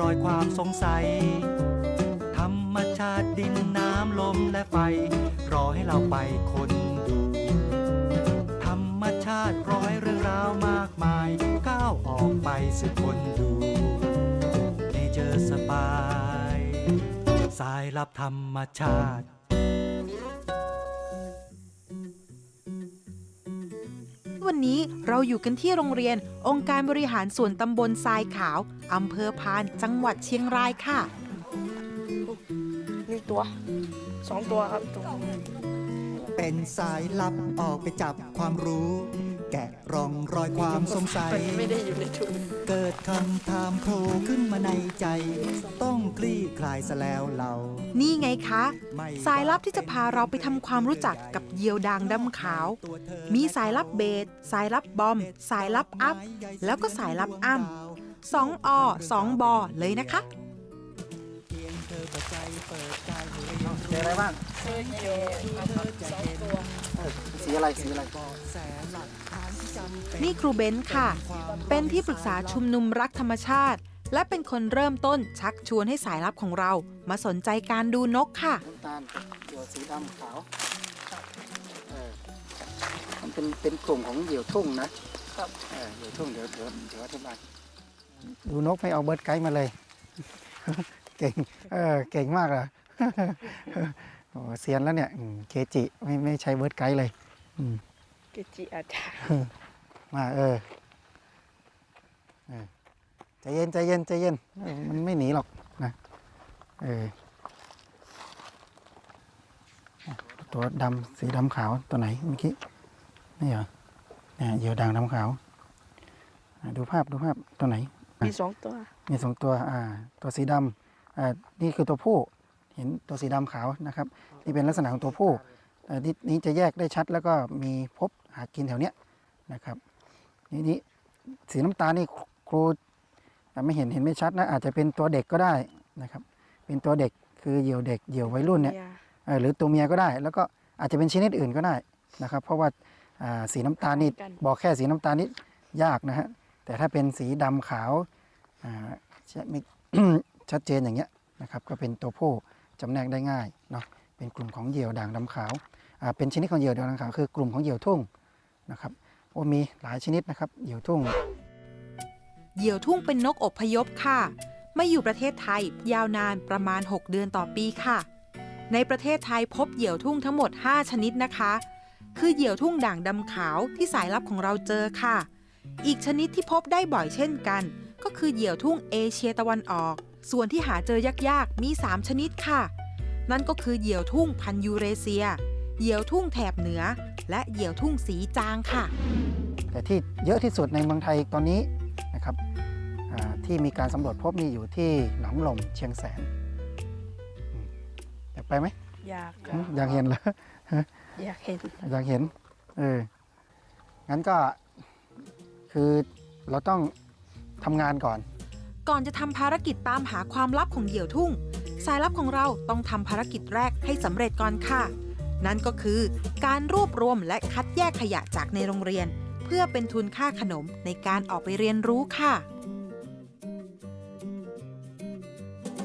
รอยความสงสัย ธรรมชาติดินน้ำลมและไฟ รอให้เราไปค้นดู ธรรมชาติร้อยเรื่องราวมากมาย ก้าวออกไปสืบค้นดูในเจอสปาย สายลับธรรมชาติ นนี้เราอยู่กันที่โรงเรียน องค์การบริหารส่วนตำบลทรายขาว อำเภอพาน จังหวัดเชียงรายค่ะ นี่ตัวสองตัวครับตัว เป็นสายลับออกไปจับความรู้ แกะร่องรอยความสงสัยมันไม่ได้อยู่ในถุงเกิดคำถามโผล่ขึ้นมาในใจ ต้องคลี่คลายซะแล้วเรา นี่ไงคะไม่สายลับที่จะพาเราไปทำความรู้จักกับเหยี่ยวด่างดำขาวตัวเธอมีสายลับเบสสายลับบอม สายลับอัพ แล้วก็สายลับอ้ำสองอสองบอเลยนะคะเพียงเธอเปิดใจเปิดใจให้เจออะไรบ้างเจอเหยี่ยวครับสองตัวสีอะไรสีอะไร นที่จำเป็นนี่ครูเบนซ์ค่ะ เป็นที่ปรึกษาชุมนุมรักธรรมชาติ และเป็นคนเริ่มต้นชักชวนให้สายลับของเรา มาสนใจการดูนกค่ะ น้ำตาลกับเหยี่ยวสีดำขาวเออมันเป็นเป็นกลุ่มของเหยี่ยวทุ่งนะครับเออเหยี่ยวทุ่งเดี๋ยวเดี๋ยวเดี๋ยวอธิบายดูนกไม่เอาเบิร์ดไกด์มาเลย เก่งเออเก่งมากเลยโอ้เซียนแล้วเนี่ยอืมเคจิไม่ไม่ใช้เบิร์ดไกด์เลยอืม เกจิอาจารย์ มาเออเออใจเย็นใจเย็นใจเย็นเออมันไม่หนีหรอกนะเออตัวดำสีดำขาวตัวไหนเมื่อกี้นี่เหรอเนี่ยเหยี่ยวด่างดำขาวอะดูภาพดูภาพตัวไหน มีสองตัว มีสองตัวอ่า ตัวสีดำอ่านี่คือตัวผู้เห็นตัวสีดำขาวนะครับนี่เป็นลักษณะของตัวผู้อ่านี่นี้จะแยกได้ชัดแล้วก็มีพบหากินแถวเนี้ยนะครับ นี่นี่สีน้ำตาลนี่ครูอ่าไม่เห็นเห็นไม่ชัดนะอาจจะเป็นตัวเด็กก็ได้นะครับ เป็นตัวเด็กคือเหยี่ยวเด็กเหยี่ยววัยรุ่นเนี่ยเอ่อหรือตัวเมียก็ได้ แล้วก็อาจจะเป็นชนิดอื่นก็ได้นะครับ เพราะว่าอ่าสีน้ำตาลนี่กันบอกแค่สีน้ำตาลนี่ยากนะฮะแต่ถ้าเป็นสีดำขาวอ่าจะมีชัดเจนอย่างเงี้ยนะครับ ก็เป็นตัวผู้จำแนกได้ง่ายเนาะเป็นกลุ่มของเหยี่ยวด่างดำขาวอ่าเป็นชนิดของเหยี่ยวด่างดำขาวคือกลุ่มของเหยี่ยวทุ่งนะครับ โอ้มีหลายชนิดนะครับเหยี่ยวทุ่ง เหยี่ยวทุ่งเป็นนกอบพยพค่ะ ไม่อยู่ประเทศไทยยาวนานประมาณ 6 เดือนต่อปีค่ะ ในประเทศไทยพบเหยี่ยวทุ่งทั้งหมด 5 ชนิดนะคะ คือเหยี่ยวทุ่งด่างดำขาวที่สายลับของเราเจอค่ะ อีกชนิดที่พบได้บ่อยเช่นกัน ก็คือเหยี่ยวทุ่งเอเชียตะวันออก ส่วนที่หาเจอยากๆ มี 3 ชนิดค่ะ นั่นก็คือเหยี่ยวทุ่งพันยูเรเซีย เหยี่ยวทุ่งแถบเหนือ และเหยี่ยวทุ่งสีจางค่ะ แต่ที่เยอะที่สุดในเมืองไทยตอนนี้นะครับอ่าที่มีการสำรวจพบมีอยู่ที่หนองลมเชียงแสนอืมอยากไปไหมอยากอืมอยากเห็นเหรออยากเห็นอยากเห็นเอองั้นก็คือเราต้องทำงานก่อน ก่อนจะทำภารกิจตามหาความลับของเหยี่ยวทุ่ง สายลับของเราต้องทำภารกิจแรกให้สำเร็จก่อนค่ะ นั่นก็คือการรวบรวมและคัดแยกขยะจากในโรงเรียน เพื่อเป็นทุนค่าขนมในการออกไปเรียนรู้ค่ะ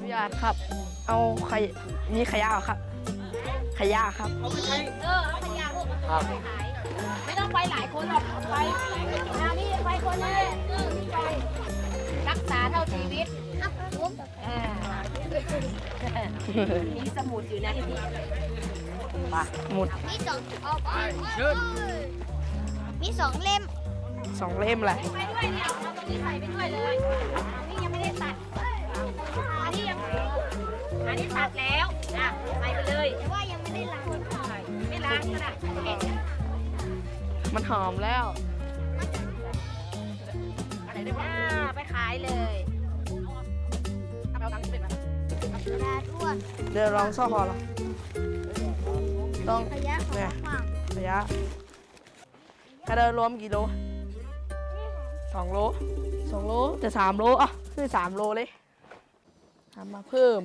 อยากครับ เอาขยมีขยะเหรอครับ ขยะครับเออเอาขยะลูกเอาไปขายไม่ต้องไปหลายคนหรอกไปนานี่ไปคนนี้เออนี่ไปรักษาเท่าชีวิตครับผ มอ่ามีสมุดอยู่นะที่นี่หมุดมีสองออกมีสองเล่มสองเล่มแหละไปด้วยเนี่ยเอาตรงนี้ใส่ไปด้วยเลยอันนี้ยังไม่ได้ตัดอันนี้ยังอันนี้ตัดแล้วอะใส่ไปเลยแต่ว่ายังไม่ได้ล้างไม่ล้างก็ได้เห็นมันหอมแล้วอ่าไปขายเลย ดาด้วนเดี๋ยวลองซ่อคอเราต้องระยะของเนี่ยฝั่งระยะกระเดินรวมกี่โลสองโลสองโลแต่สามโลอะคือสามโลเลยทำมาเพิ่ม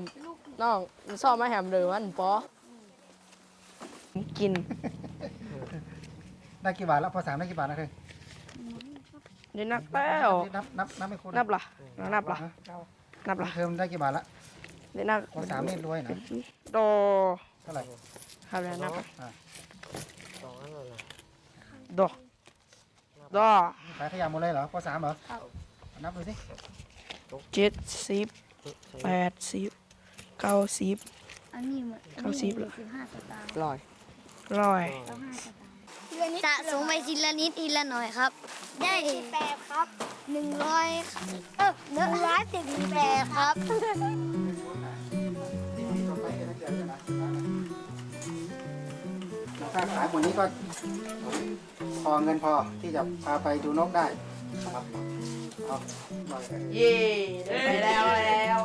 น้องซ่อมมาแหมเลยวันปอกิน ได้กี่บาทแล้วพอสามได้กี่บาทแล้วเธอเดี๋ยวนับแป้วนับนับนับไม่คุ้นับล่ะนับล่ะนับล่ะเทอมได้กี่บาทละ เดี๋ยวนับพอสามนี่รวยนะโตเท่าไหร่ครับแล้วนับอ่าโดโดขายขยะหมดเลยเหรอพอสามเหรอนับดูสิเจ็ดสิบแปดสิบเก้าสิบอันนี้มันเข้าสิบเหรอสิบห้าสตางค์ร้อยร้อยแล้วห้าสตางค์สะสมไปทีละนิดทีละหน่อยครับ ได้แปดครับหนึ่งร้อยเออหนึ่งร้อยสิบแปดครับ ถ้าขายหมดนี้ก็พอเงินพอที่จะพาไปดูนกได้ครับเอาปล่อยเออเย่ไปแล้วแล้ว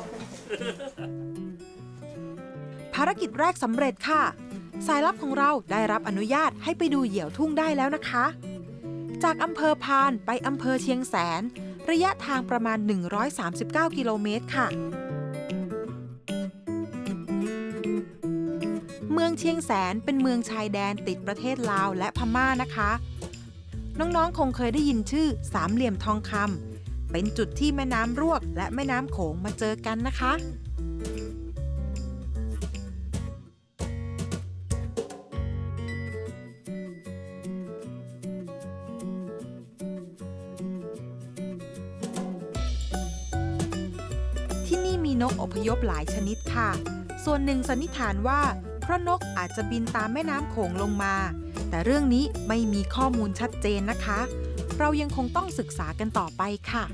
ภารกิจแรกสำเร็จค่ะ สายลับของเราได้รับอนุญาตให้ไปดูเหยี่ยวทุ่งได้แล้วนะคะ จากอำเภอพานไปอำเภอเชียงแสน ระยะทางประมาณ 139 กิโลเมตรค่ะ เมืองเชียงแสนเป็นเมืองชายแดนติดประเทศลาวและพม่านะคะ น้องๆคงเคยได้ยินชื่อสามเหลี่ยมทองคำเป็นจุดที่แม่น้ำรวกและแม่น้ำโขงมาเจอกันนะคะ ที่นี่มีนกอพยพหลายชนิดค่ะ ส่วนหนึ่งสันนิษฐานว่า ราะนกอาจจะบินตามแม่น้ำโขงลงมา แต่เรื่องนี้ไม่มีข้อมูลชัดเจนนะคะ เรายังคงต้องศึกษากันต่อไปค่ะ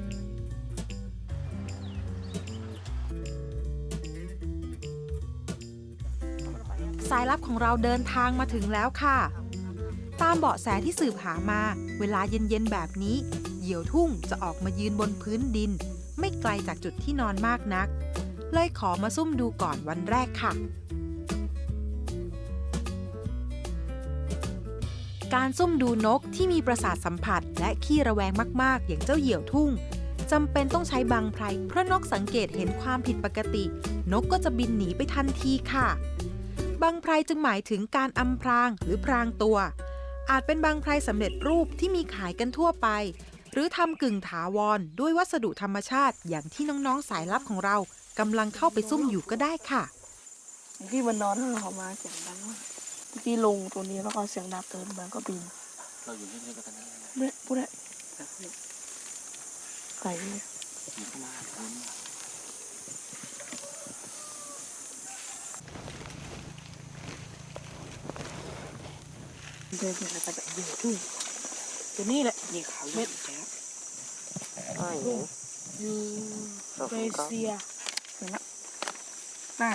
สายลับของเราเดินทางมาถึงแล้วค่ะ ตามเบาะแสที่สืบหามา เวลาเย็นๆแบบนี้ เหยี่ยวทุ่งจะออกมายืนบนพื้นดิน ไม่ไกลจากจุดที่นอนมากนัก เลยขอมาซุ่มดูก่อนวันแรกค่ะ การซุ่มดูนกที่มีประสาทสัมผัส และขี้ระแวงมาก ๆ อย่างเจ้าเหยี่ยวทุ่งจำเป็นต้องใช้บังไพรเพราะนกสังเกตเห็นความผิดปกติ นกก็จะบินหนีไปทันทีค่ะบังไพรจึงหมายถึงการอำพรางหรือพรางตัว อาจเป็นบังไพรสำเร็จรูปที่มีขายกันทั่วไป หรือทำกึ่งถาวร ด้วยวัสดุธรรมชาติอย่างที่น้องๆสายลับของเรากำลังเข้าไปซุ่มอยู่ก็ได้ค่ะพี่มันนอนให้เขามาเสียงดังมาก พี่ลงตัวนี้แล้วก็เสียงดังเกินมันก็บิน เราอยู่ที่นี่กันนะเนี่ยพูดได้ไก่เนี่ยอยู่เข้ามาคุณเดินไปไปแบบอยู่ทุ่งตัวนี้แหละนี่เขาเม็ดใช่อยู่เรเซียเห็นละได้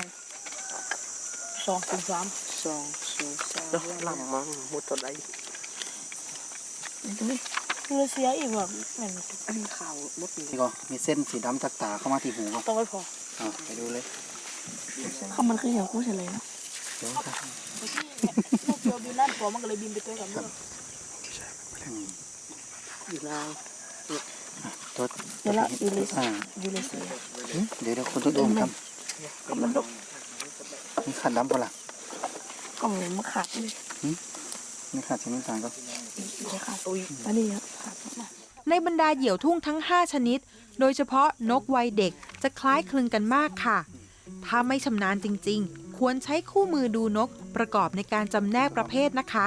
สองถึงสามสอง สองสามแล้วลำมั้งมุดตัวใดเห็นตรงนี้เรเซียอีกแบบแม่นอันนี้ข่าวมุดนี่ก็มีเส้นสีดำจากตาเข้ามาที่หูก็ต้องไม่พออ่าไปดูเลยคำมันคืออย่างกูเฉลยนะเดี๋ยวครับพวกเดียวบินด้านตัวมันก็เลยบินไปตัวกับเมื่ออืมอยู่นางตัวเดี๋ยวละยูเรอ่ายูเรเซียหึเดี๋ยวเดี๋ยวคุณต้องดูครับก็มันดกนี่ขาดดำปะล่ะ ก็เหมือนมันขาดเลยนี่ขาดสีน้ำตาลก็จะขาดตัวอีกอันนี้ครับขาดมากในบรรดาเหยี่ยวทุ่งทั้ง 5 ชนิด โดยเฉพาะนกวัยเด็กจะคล้ายคลึงกันมากค่ะ ถ้าไม่ชำนาญจริง ๆ ควรใช้คู่มือดูนกประกอบในการจำแนกประเภทนะคะ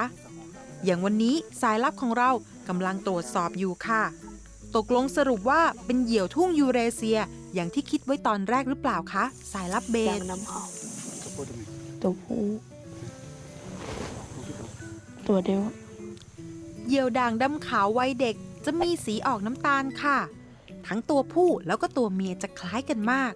อย่างวันนี้สายลับของเรากำลังตรวจสอบอยู่ค่ะ ตกลงสรุปว่าเป็นเหยี่ยวทุ่งยูเรเซีย อย่างที่คิดไว้ตอนแรกหรือเปล่าคะ สายลับเบอยากนนำเขาจะพูดยังไงตัวผู้ ตัวเดียว เหยี่ยวด่างดำขาววัยเด็กจะมีสีออกน้ำตาลค่ะ ทั้งตัวผู้แล้วก็ตัวเมียจะคล้ายกันมาก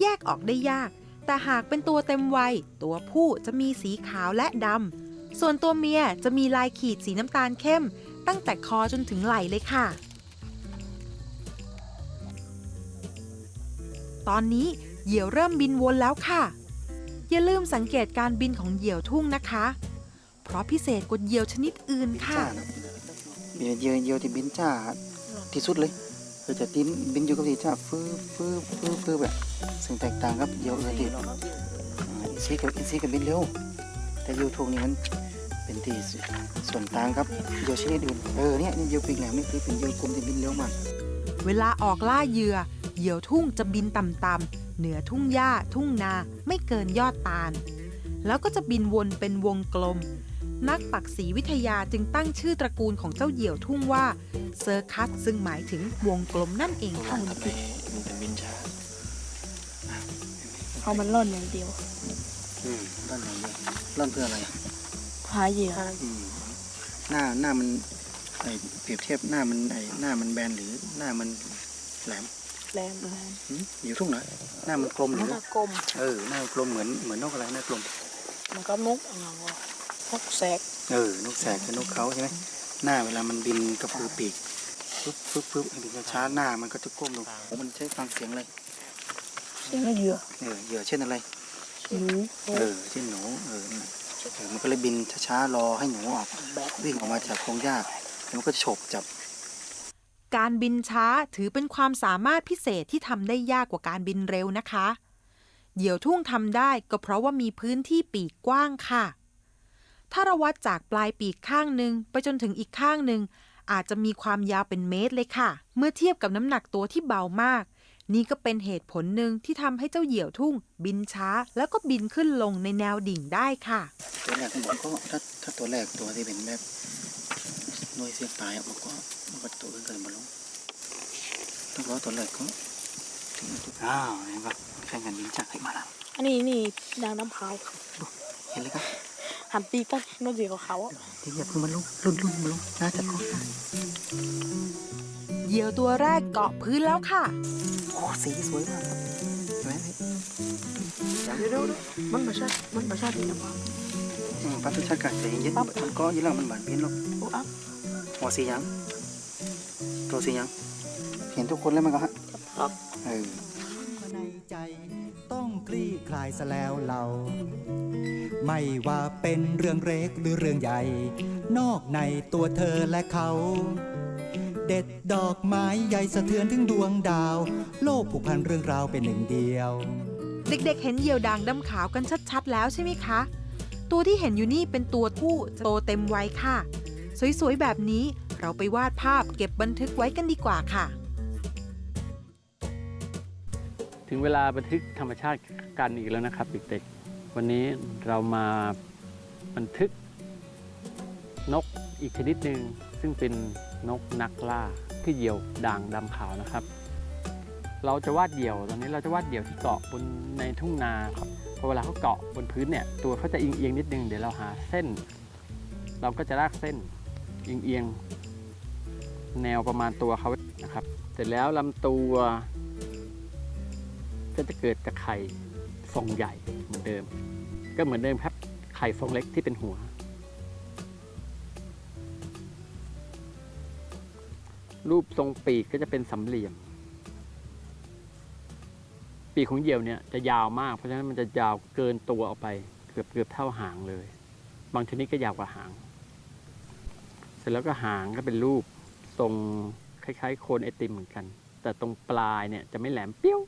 แยกออกได้ยาก แต่หากเป็นตัวเต็มวัย ตัวผู้จะมีสีขาวและดำ ส่วนตัวเมียจะมีลายขีดสีน้ำตาลเข้ม ตั้งแต่คอจนถึงไหล่เลยค่ะ ตอนนี้เหยี่ยวเริ่มบินวนแล้วค่ะ อย่าลืมสังเกตการบินของเหยี่ยวทุ่งนะคะ เพราะพิเศษกว่าเหยี่ยวชนิดอื่นค่ะจ้านะเบียร์เยียวเยียวที่บินจ้าที่สุดเลยคือจะบินบินอยู่กับที่จ้าฟื้อฟื้อฟื้อฟื้อแบบซึ่งแตกต่างกับเหยี่ยวอื่นที่อ่าอินซีกับอินซีกับบินเร็ว แต่เหยี่ยวทงนี่มันเป็นที่ส่วนต่างครับเหยี่ยวชนิดอื่นเออเนี่ยนี่เหยี่ยวปีกแหลมนี่คือเป็นเหยี่ยวกลมที่บินเร็วมาก เวลาออกล่าเหยื่อเหยี่ยวทุ่งจะบินต่ำๆเหนือทุ่งหญ้าทุ่งนาไม่เกินยอดตาล แล้วก็จะบินวนเป็นวงกลม นักปักษีวิทยาจึงตั้งชื่อตระกูลของเจ้าเหยี่ยวทุ่งว่าเซอร์คัสซึ่งหมายถึงวงกลมนั่นเองค่ะมันจะบินช้าเอามันร่อนอย่างเดียวอืมร่อนอะไรเนี่ยร่อนเพื่ออะไรอะพาเหยื่ออืมหน้าหน้ามันไอเปรียบเทียบหน้ามันไอหน้ามันแบนหรือหน้ามันแหลมแรงแรงหืมอยู่ทุ่งเหรอหน้ามันกลมหรือหน้ากลมเออหน้ากลมเหมือนเหมือนนกอะไรหน้ากลมมันก็นกอะไรวะ นกแสกเออนกแสกคือนกเขาใช่ไหมหน้าเวลามันบินกระพือปีกปึ๊บปึ๊บปึ๊บบินช้าๆหน้ามันก็จะก้มลงโอ้มันใช้ฟังเสียงเลยเสียงเหยื่อเออเหยื่อเช่นอะไรหนูเออเช่นหนูเออนั่นน่ะเออมันก็เลยบินช้าๆรอให้หนูออกวิ่งออกมาจากโพรงหญ้าแล้วมันก็ฉกจับการบินช้าถือเป็นความสามารถพิเศษที่ทำได้ยากกว่าการบินเร็วนะคะ เหยี่ยวทุ่งทำได้ก็เพราะว่ามีพื้นที่ปีกกว้างค่ะ ถ้าเราวัดจากปลายปีกข้างหนึ่งไปจนถึงอีกข้างหนึ่งอาจจะมีความยาวเป็นเมตรเลยค่ะ เมื่อเทียบกับน้ำหนักตัวที่เบามาก นี่ก็เป็นเหตุผลหนึ่งที่ทำให้เจ้าเหยี่ยวทุ่ง บินช้า แล้วก็บินขึ้นลงในแนวดิ่งได้ค่ะ ตัวแรกผมบอกก็ถ้าถ้าตัวแรกตัวที่เป็นแบบหน่วยเสียงตายอะมันก็มันก็ตัวอื่นก็เลยมาลงต้องรอตัวแรกก็ถึงตัวอ้าวเห็นปะแข่งกันบินจากให้มาแล้วอันนี้นี่นางน้ำขาวเห็นเลยครับ หันปีกตั้งนกสีขาวๆอะที่เหยียบขึ้นมาลงรุ่นรุ่นมาลงน่าจะก็ได้เหยี่ยวตัวแรกเกาะพื้นแล้วค่ะ โอ้สีสวยมากครับเห็นไหมพี่เดี๋ยวเดี๋ยวเดี๋ยวมันไม่ใช่มันไม่ใช่ที่น้ำขาวอืมปัตุชาติกาใจเย็นๆมันก็ยี่หลังมันบานเพี้ยนหรอกโอ้อัพหัวสีหยังตัวสีหยังเห็นทุกคนแล้วมันก็ฮะครับเออในใจต้องคลี่คลายซะแล้วเรา ไม่ว่าเป็นเรื่องเล็กหรือเรื่องใหญ่ นอกในตัวเธอและเขา เด็ดดอกไม้ใหญ่สะเทือนถึงดวงดาว โลกผูกพันเรื่องราวเป็นหนึ่งเดียว เด็กๆ เห็นเหยี่ยวด่างดำขาวกันชัดๆ แล้วใช่ไหมคะ ตัวที่เห็นอยู่นี่เป็นตัวผู้โตเต็มวัยค่ะ สวยๆ แบบนี้เราไปวาดภาพเก็บบันทึกไว้กันดีกว่าค่ะ ถึงเวลาบันทึกธรรมชาติกันอีกแล้วนะครับเด็กๆ วันนี้เรามาบันทึกนกอีกชนิดหนึ่งซึ่งเป็นนกนักล่าคือเหยี่ยวด่างดำขาวนะครับ เราจะวาดเหยี่ยวตอนนี้เราจะวาดเหยี่ยวที่เกาะบนในทุ่งนาครับพอเวลาเขาเกาะบนพื้นเนี่ยตัวเขาจะเอียงๆนิดนึงเดี๋ยวเราหาเส้น เราก็จะลากเส้นเอียงๆแนวประมาณตัวเขานะครับ เสร็จแล้วลำตัวก็จะเกิดจากไข่ ฟองใหญ่เหมือนเดิม ก็เหมือนเดิมครับ ไข่ฟองเล็กที่เป็นหัว รูปทรงปีกก็จะเป็นสามเหลี่ยม ปีกของเหยี่ยวเนี่ยจะยาวมาก เพราะฉะนั้นมันจะยาวเกินตัวออกไป เกือบเกือบเท่าหางเลย บางชนิดก็ยาวกว่าหาง เสร็จแล้วก็หางก็เป็นรูปทรงคล้ายๆ โคนไอติมเหมือนกัน แต่ตรงปลายเนี่ยจะไม่แหลมเปี้ยว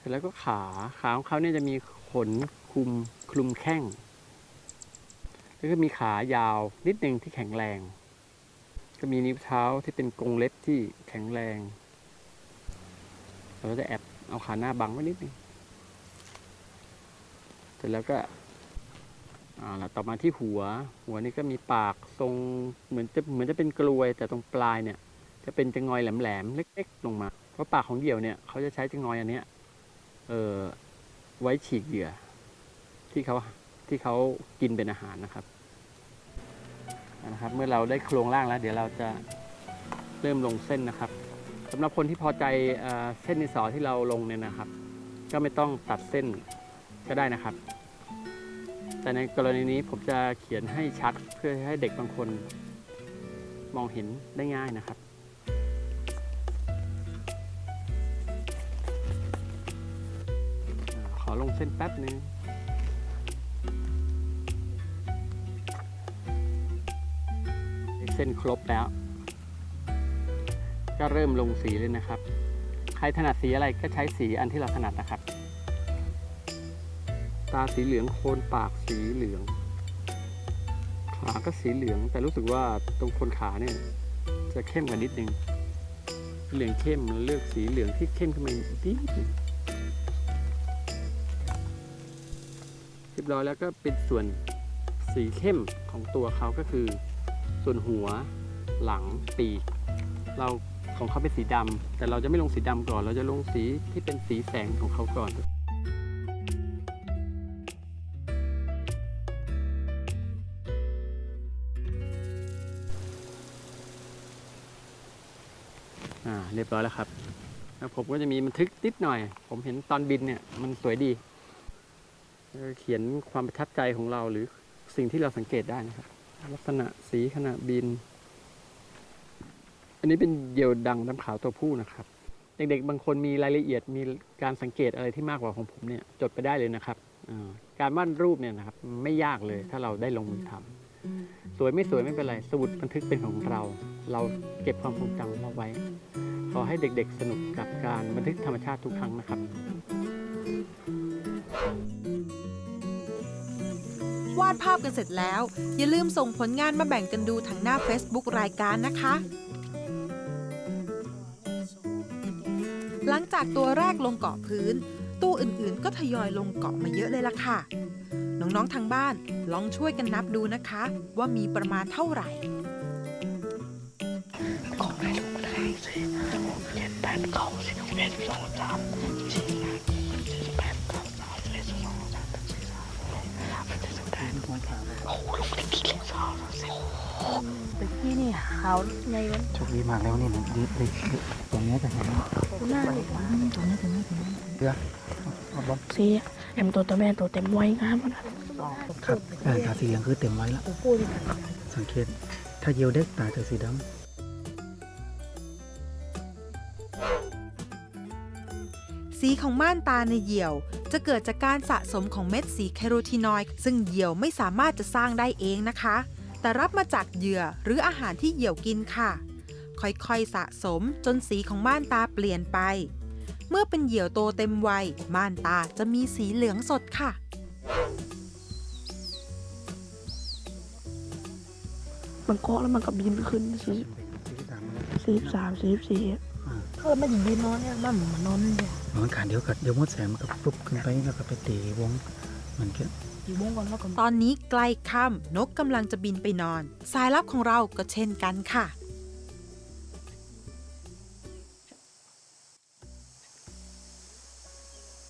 เสร็จแล้วก็ขาขาของเขาเนี่ยจะมีขนคลุมคลุมแข้ง แล้วก็มีขายาวนิดนึงที่แข็งแรง ก็มีนิ้วเท้าที่เป็นกรงเล็บที่แข็งแรงเราก็จะแอบเอาขาหน้าบังไว้นิดนึงเสร็จแล้วก็อ่าแล้วต่อมาที่หัว หัวนี่ก็มีปากทรงเหมือนจะเหมือนจะเป็นกลวย แต่ตรงปลายเนี่ย จะเป็นจะงอยแหลมๆเล็ก ๆ ลงมา เพราะปากของเหยี่ยวเนี่ยเขาจะใช้จะงอยอันเนี้ย เอ่อไว้ฉีกเหยื่อ ที่เขาที่เขากินเป็นอาหารนะครับนะครับ เมื่อเราได้โครงร่างแล้ว เดี๋ยวเราจะเริ่มลงเส้นนะครับสำหรับคนที่พอใจเอเส้นดินสอที่เราลงเนี่ยนะครับ ก็ไม่ต้องตัดเส้นก็ได้นะครับ แต่ในกรณีนี้ผมจะเขียนให้ชัดเพื่อให้เด็กบางคนมองเห็นได้ง่ายนะครับ ส้นแป๊บหนึ่งเส้นครบแล้ว ก็เริ่มลงสีเลยนะครับ ใครถนัดสีอะไรก็ใช้สีอันที่เราถนัดนะครับ ตาสีเหลืองโคนปากสีเหลือง ขาก็สีเหลือง แต่รู้สึกว่าตรงโคนขาเนี่ยจะเข้มกว่านิดนึงเหลืองเข้มเลือกสีเหลืองที่เข้มขึ้นมาอีกนิด รียบร้อยแล้วก็เป็นส่วนสีเข้มของตัวเขาก็คือ ส่วนหัวหลังปีก เราของเขาเป็นสีดำแต่เราจะไม่ลงสีดำก่อน เราจะลงสีที่เป็นสีแสงของเขาก่อนอ่าเรียบร้อยแล้วครับแล้วผมก็จะมีบันทึกนิดหน่อย ผมเห็นตอนบินเนี่ยมันสวยดี เขียนความประทับใจของเราหรือสิ่งที่เราสังเกตได้นะครับ ลักษณะสีขณะบิน อันนี้เป็นเหยี่ยวดังดำขาวตัวผู้นะครับ เด็กๆบางคนมีรายละเอียดมีการสังเกตอะไรที่มากกว่าของผมเนี่ยจดไปได้เลยนะครับการวาดรูปเนี่ยนะครับ ไม่ยากเลยถ้าเราได้ลงมือทำสวยไม่สวยไม่เป็นไรสมุดบันทึกเป็นของเรา เราเก็บความทรงจำเราไว้ ขอให้เด็กๆสนุกกับการบันทึกธรรมชาติทุกครั้งนะครับ วาดภาพกันเสร็จแล้ว อย่าลืมส่งผลงานมาแบ่งกันดูทางหน้า Facebook รายการนะคะ หลังจากตัวแรกลงเกาะพื้น ตู้อื่นๆ ก็ทยอยลงเกาะมาเยอะเลยล่ะค่ะ น้องๆทางบ้านลองช่วยกันนับดูนะคะ ว่ามีประมาณเท่าไหร่ที่นี่เจ็ดแปดเก้าสิเจ็ดสองสาม ขาในวันโชคดีมากแล้วนี่นะดีดีดีตรงนี้จะเห็นหน้าเลยตรงนี้ตรงนี้ตรงนี้เรือเอาบอลสีแอมตัวตัวแม่ตัวเต็มไว้งามมันครับเออตาสีเหลืองคือเต็มไว้แล้วสังเกตถ้าเยียวเด็กตาจะสีดำสีของม่านตาในเหยี่ยว จะเกิดจากการสะสมของเม็ดสีแคโรทีนอยด์ซึ่งเหยี่ยวไม่สามารถจะสร้างได้เองนะคะ แต่รับมาจากเหยื่อหรืออาหารที่เหยี่ยวกินค่ะ ค่อยๆสะสมจนสีของม่านตาเปลี่ยนไป เมื่อเป็นเหยี่ยวโตเต็มวัยม่านตาจะมีสีเหลืองสดค่ะ มันเกาะแล้วมันก็บินขึ้นสีำสีดำนะสีสามสีสี่เออมันถึงบินนอนเนี่ยมันมันนอนเนี่ย เหมือนกันเดี๋ยวกัดเดี๋ยวมดแสงมันก็ปุ๊บขึ้นไปแล้วก็ไปตีวงเหมือนกันอยู่วงก่อนแล้วก็ตอนนี้ใกล้ค่ำนกกำลังจะบินไปนอน สายลับของเราก็เช่นกันค่ะ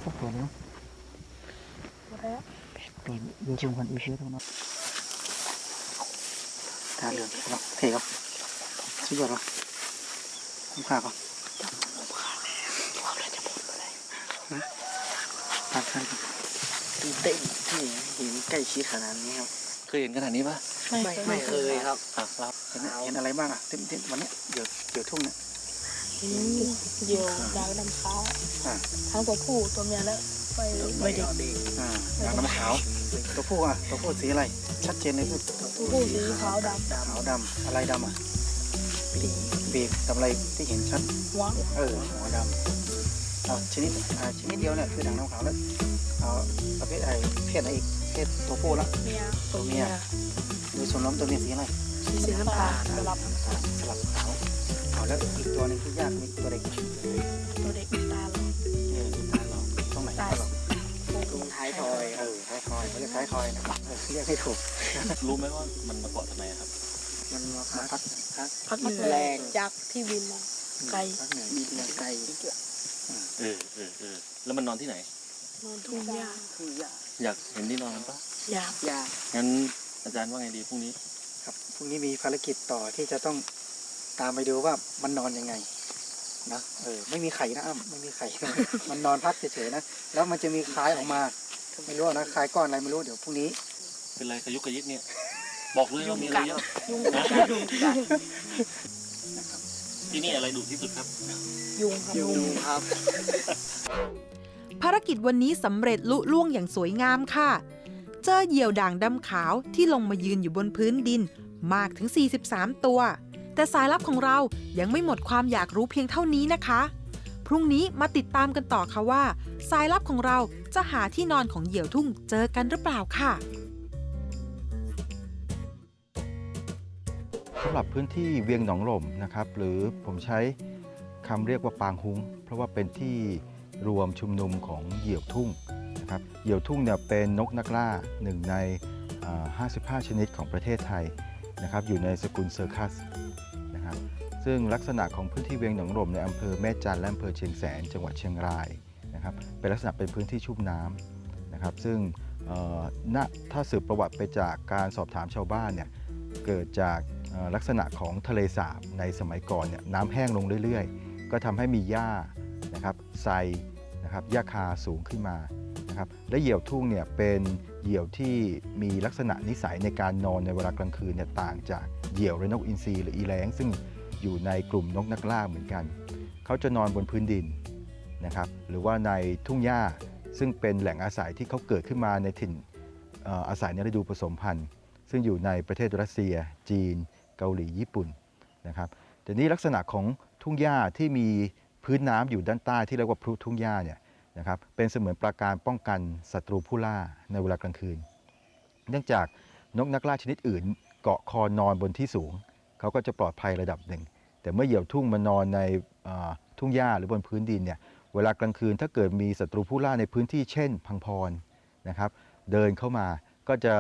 พวกตัวเนี้ยตัวเยอะชมกันอีกเยอะเท่านั้นตาเหลืองเนาะเท่ครับสุดยอดวะคุ้มค่าป่ะตาข้างกันตื่นเต้นที่เห็นใกล้ชิดขนาดนี้ครับ เคยเห็นขนาดนี้ปะไม่ไม่เคยครับอะครับเห็นเห็นอะไรบ้างอะเต็มเต็มวันเนี้ยเดี๋ยวเดี๋ยวทุ่งเนี่ยเดียวดาวดำขาวอ่าทั้งตัวผู้ตัวเมียแล้วไปไปเด็กอ่าดำน้ำขาวตัวผู้อะตัวผู้สีอะไร ชัดเจนเลยพูดตัวผู้สีขาวดำขาวดำอะไรดำอะบีบกับอะไรที่เห็นชัดหัวเออหัวดำเอา ชนิดอ่าชนิดเดียวเนี่ยคือด่างน้ำขาวแล้วเอาประเภทไอ้เพศอะไรอีกเพศตัวผู้ละเมียตัวเมียโดยส่วนล้อมตัวเมียสีอะไรสีน้ำตาลสลับสลับขาวเอาแล้วอีกตัวหนึงที่ยากมีตัวเด็กตัวเด็กตาเราเออดูตาเราตรงไหนตาเราตรงท้ายทอยเออท้ายทอยเขาเรียกท้ายทอยนะครับเออเรียกให้ถูกรู้ไหมว่ามันมาเกาะทำไมอะครับมันมาพัดพัดพักเหนือจากที่บินมาไกลพัดเหนื่อยมีเพียงไกล เออเออเออแล้วมันนอนที่ไหน นอนทุ่งหญ้าคือยากอยากเห็นที่นอนมันปะอยากยากงั้นอาจารย์ว่าไงดีพรุ่งนี้ ครับพรุ่งนี้มีภารกิจต่อที่จะต้องตามไปดูว่ามันนอนยังไงนะเออไม่มีไข่นะอ้ำไม่มีไข่มันนอนพักเฉยๆนะแล้วมันจะมีคล้ายออกมาไม่รู้นะคล้ายก้อนอะไรไม่รู้เดี๋ยวพรุ่งนี้ เป็นไรกระยุกกระยิกเนี่ย บอกเลยว่ามีอะไรเยอะยุงนะกัดยุงกัดที่นี่อะไรดุที่สุดครับ ยุงครับอยู่ครับ ภารกิจวันนี้สำเร็จลุล่วงอย่างสวยงามค่ะ เจอเหยี่ยวด่างดำขาวที่ลงมายืนอยู่บนพื้นดินมากถึง 43 ตัว แต่สายลับของเรายังไม่หมดความอยากรู้เพียงเท่านี้นะคะ พรุ่งนี้มาติดตามกันต่อค่ะว่า สายลับของเราจะหาที่นอนของเหยี่ยวทุ่งเจอกันหรือเปล่าค่ะสำหรับพื้นที่เวียงหนองหล่มนะครับ หรือผมใช้ คำเรียกว่าปางฮุ้ง เพราะว่าเป็นที่รวมชุมนุมของเหยี่ยวทุ่งนะครับเหยี่ยวทุ่งเนี่ยเป็นนกนักล่าหนึ่งใน 55 ชนิดของประเทศไทยนะครับอยู่ในสกุลเซอร์คัสนะครับซึ่งลักษณะของพื้นที่เวียงหนองหล่มในอำเภอแม่จันและอำเภอเชียงแสน จังหวัดเชียงรายนะครับเป็นลักษณะเป็นพื้นที่ชุ่มน้ำนะครับซึ่งณถ้าสืบประวัติไปจากการสอบถามชาวบ้านเนี่ยเกิดจากลักษณะของทะเลสาบในสมัยก่อนเนี่ยน้ำแห้งลงเรื่อยๆ ก็ทำให้มีหญ้านะครับไซนะครับหญ้าคาสูงขึ้นมานะครับและเหยี่ยวทุ่งเนี่ยเป็นเหยี่ยวที่มีลักษณะนิสัยในการนอนในเวลากลางคืนเนี่ยต่างจากเหยี่ยวและนกอินทรีหรืออีแรงซึ่งอยู่ในกลุ่มนกนักล่าเหมือนกัน เขาจะนอนบนพื้นดินนะครับหรือว่าในทุ่งหญ้าซึ่งเป็นแหล่งอาศัยที่เขาเกิดขึ้นมาในถิ่นเอ่ออาศัยในฤดูผสมพันธุ์ ซึ่งอยู่ในประเทศรัสเซีย จีน เกาหลีญี่ปุ่นนะครับแต่นี้ลักษณะของ ทุ่งหญ้าที่มีพื้นน้ำอยู่ด้านใต้ที่เรียกว่าพลุทุ่งหญ้าเนี่ยนะครับเป็นเสมือนปราการป้องกันศัตรูผู้ล่าในเวลากลางคืน เนื่องจากนกนักล่าชนิดอื่น เกาะคอนอนบนที่สูง เขาก็จะปลอดภัยระดับหนึ่ง แต่เมื่อเหยี่ยวทุ่งมานอนในทุ่งหญ้าหรือบนพื้นดินเนี่ยเวลากลางคืนถ้าเกิดมีศัตรูผู้ล่าในพื้นที่เช่น พังพรนะครับเดินเข้ามาก็จะ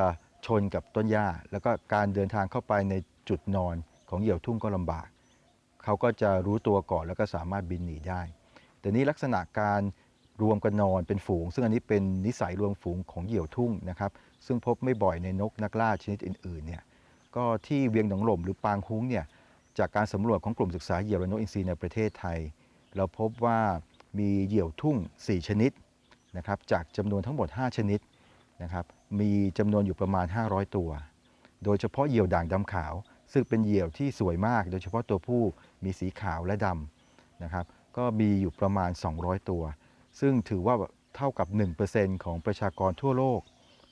ชนกับต้นหญ้า แล้วก็การเดินทางเข้าไปในจุดนอนของเหยี่ยวทุ่งก็ลำบาก เขาก็จะรู้ตัวก่อนแล้วก็สามารถบินหนีได้ แต่นี้ลักษณะการรวมกันนอนเป็นฝูง ซึ่งอันนี้เป็นนิสัยรวมฝูงของเหยี่ยวทุ่งนะครับซึ่งพบไม่บ่อยในนกนักล่าชนิดอื่นๆเนี่ยก็ที่เวียงหนองหล่มหรือปางฮุ้งเนี่ยจากการสำรวจของกลุ่มศึกษาเหยี่ยวและนกอินทรีในประเทศไทย เราพบว่ามีเหยี่ยวทุ่ง 4 ชนิดนะครับจากจำนวนทั้งหมด 5 ชนิดนะครับมีจำนวนอยู่ประมาณ 500 ตัว โดยเฉพาะเหยี่ยวด่างดำขาว ซึ่งเป็นเหยี่ยวที่สวยมาก โดยเฉพาะตัวผู้ มีสีขาวและดำนะครับ ก็มีอยู่ประมาณ 200 ตัว ซึ่งถือว่าเท่ากับ 1%ของประชากรทั่วโลก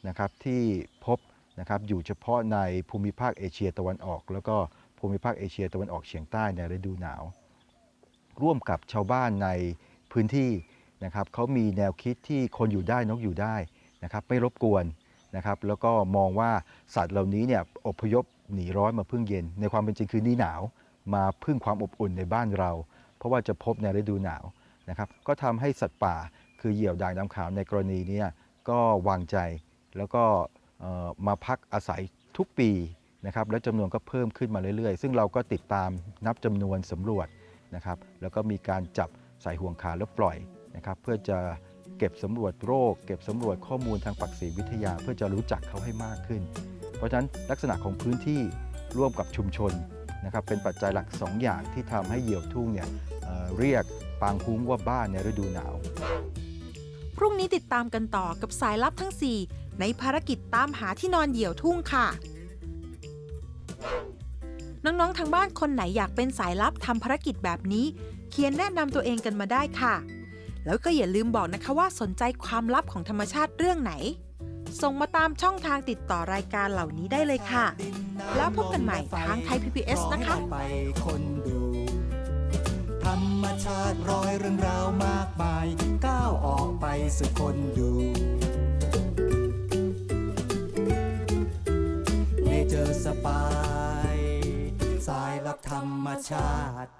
นะครับที่พบนะครับอยู่เฉพาะในภูมิภาคเอเชียตะวันออก แล้วก็ภูมิภาคเอเชียตะวันออกเฉียงใต้ในฤดูหนาว ร่วมกับชาวบ้านในพื้นที่นะครับเขามีแนวคิดที่คนอยู่ได้นกอยู่ได้นะครับไม่รบกวนนะครับแล้วก็มองว่าสัตว์เหล่านี้เนี่ยอพยพหนีร้อนมาพึ่งเย็น ในความเป็นจริงคือหนีหนาว มาพึ่งความอบอุ่นในบ้านเรา เพราะว่าจะพบในฤดูหนาวนะครับก็ทำให้สัตว์ป่าคือเหยี่ยวด่างดำขาวในกรณีนี้ก็วางใจแล้วก็มาพักอาศัยทุกปีนะครับและจำนวนก็เพิ่มขึ้นมาเรื่อยๆ ซึ่งเราก็ติดตามนับจำนวนสำรวจนะครับแล้วก็มีการจับใส่ห่วงขาแล้วปล่อยนะครับเพื่อจะเก็บสำรวจโรค เก็บสำรวจข้อมูลทางปักษีวิทยา เพื่อจะรู้จักเขาให้มากขึ้น เพราะฉะนั้นลักษณะของพื้นที่ร่วมกับชุมชน นะครับเป็นปัจจัยหลัก 2 อย่างที่ทำให้เหยี่ยวทุ่งเนี่ยเเรียกปางคุ้งว่าบ้านในฤดูหนาว พรุ่งนี้ติดตามกันต่อกับสายลับทั้ง 4 ในภารกิจตามหาที่นอนเหยี่ยวทุ่งค่ะ น้องๆทางบ้านคนไหนอยากเป็นสายลับทำภารกิจแบบนี้ เขียนแนะนำตัวเองกันมาได้ค่ะ แล้วก็อย่าลืมบอกนะคะว่าสนใจความลับของธรรมชาติเรื่องไหนส่งมาตามช่องทางติดต่อรายการเหล่านี้ได้เลยค่ะ แล้วพบกันใหม่ทางไทย PBS นะคะไปคนดูธรรมชาติรอยเรื่องราวมากมายก้าวออกไปสู่คนดูเนเจอร์สปายสายลับธรรมชาติ